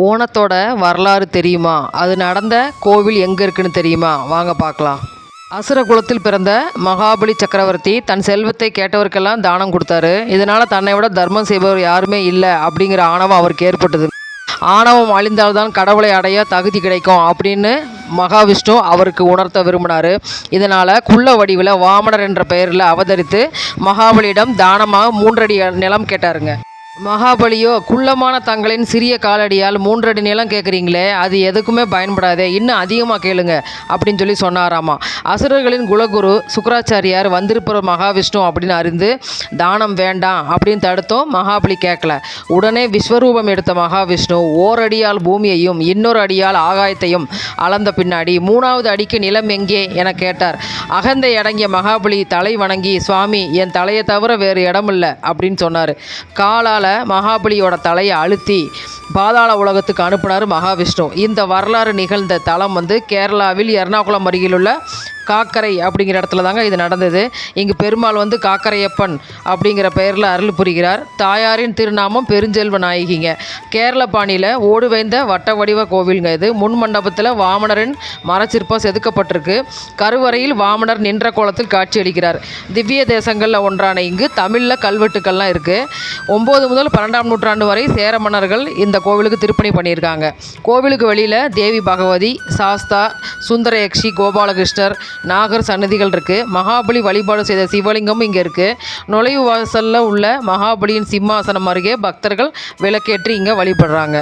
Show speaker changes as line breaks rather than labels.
ஓணத்தோட வரலாறு தெரியுமா? அது நடந்த கோவில் எங்கே இருக்குன்னு தெரியுமா? வாங்க பார்க்கலாம். அசுர குலத்தில் பிறந்த மகாபலி சக்கரவர்த்தி தன் செல்வத்தை கேட்டவருக்கெல்லாம் தானம் கொடுத்தாரு. இதனால் தன்னை விட தர்மம் செய்பவர் யாருமே இல்லை அப்படிங்கிற ஆணவம் அவருக்கு ஏற்பட்டது. ஆணவம் அழிந்தால்தான் கடவுளை அடைய தகுதி கிடைக்கும் அப்படின்னு மகாவிஷ்ணு அவருக்கு உணர்த்த விரும்பினார். இதனால் குள்ள வடிவில் வாமனர் என்ற பெயரில் அவதரித்து மகாபலியிடம் தானமாக மூன்றடி நிலம் கேட்டாருங்க. மகாபலியோ குள்ளமான தங்களின் சிறிய காலடியால் மூன்றடி நிலம் கேட்குறீங்களே அது எதுக்குமே பயன்படாதே இன்னும் அதிகமாக கேளுங்க அப்படின்னு சொல்லி சொன்னாராமா. அசுரர்களின் குலகுரு சுக்கராச்சாரியார் வந்திருப்பவர் மகாவிஷ்ணு அப்படின்னு அறிந்து தானம் வேண்டாம் அப்படின்னு தடுத்தோம் மகாபலி கேட்கல. உடனே விஸ்வரூபம் எடுத்த மகாவிஷ்ணு ஓரடியால் பூமியையும் இன்னொரு அடியால் ஆகாயத்தையும் அளந்த பின்னாடி மூணாவது அடிக்கு நிலம் எங்கே? என கேட்டார். அகந்தை அடங்கிய மகாபலி தலை வணங்கி சுவாமி என் தலையை தவிர வேறு இடமில்லை அப்படின்னு சொன்னார். காலால் மகாபலியோட தலையை அழுத்தி பாதாள உலகத்துக்கு அனுப்பினார் மகாவிஷ்ணு. இந்த வரலாறு நிகழ்ந்த தலம் வந்து கேரளாவில் எர்ணாகுளம் அருகிலுள்ள காக்கரை அப்படிங்கிற இடத்துல தாங்க இது நடந்தது. இங்கு பெருமாள் வந்து காக்கரையப்பன் அப்படிங்கிற பெயரில் அருள் புரிகிறார். தாயாரின் திருநாமம் பெருஞ்செல்வ நாயகிங்க. கேரள பாணியில் ஓடு வைந்த வட்ட வடிவ கோவிலுங்க இது. முன் மண்டபத்தில் வாமனரின் மரச்சிற்பம் செதுக்கப்பட்டிருக்கு. கருவறையில் வாமனர் நின்ற கோலத்தில் காட்சியளிக்கிறார் திவ்ய தேசங்களில் ஒன்றான இங்கு தமிழில் கல்வெட்டுக்கள்லாம் இருக்குது ஒம்பது முதல் பன்னெண்டாம் நூற்றாண்டு வரை சேர மன்னர்கள் இந்த கோவிலுக்கு திருப்பணி பண்ணியிருக்காங்க. கோவிலுக்கு வெளியில் தேவி பகவதி சாஸ்தா சுந்தரயக்ஷி கோபாலகிருஷ்ணர் நாகர் சன்னதிகள் இருக்குது மகாபலி வழிபாடு செய்த சிவலிங்கமும் இங்கே இருக்குது நுழைவு வாசலில் உள்ள மகாபலியின் சிம்மாசனம் அருகே பக்தர்கள் விளக்கேற்றி இங்கே வழிபடுறாங்க.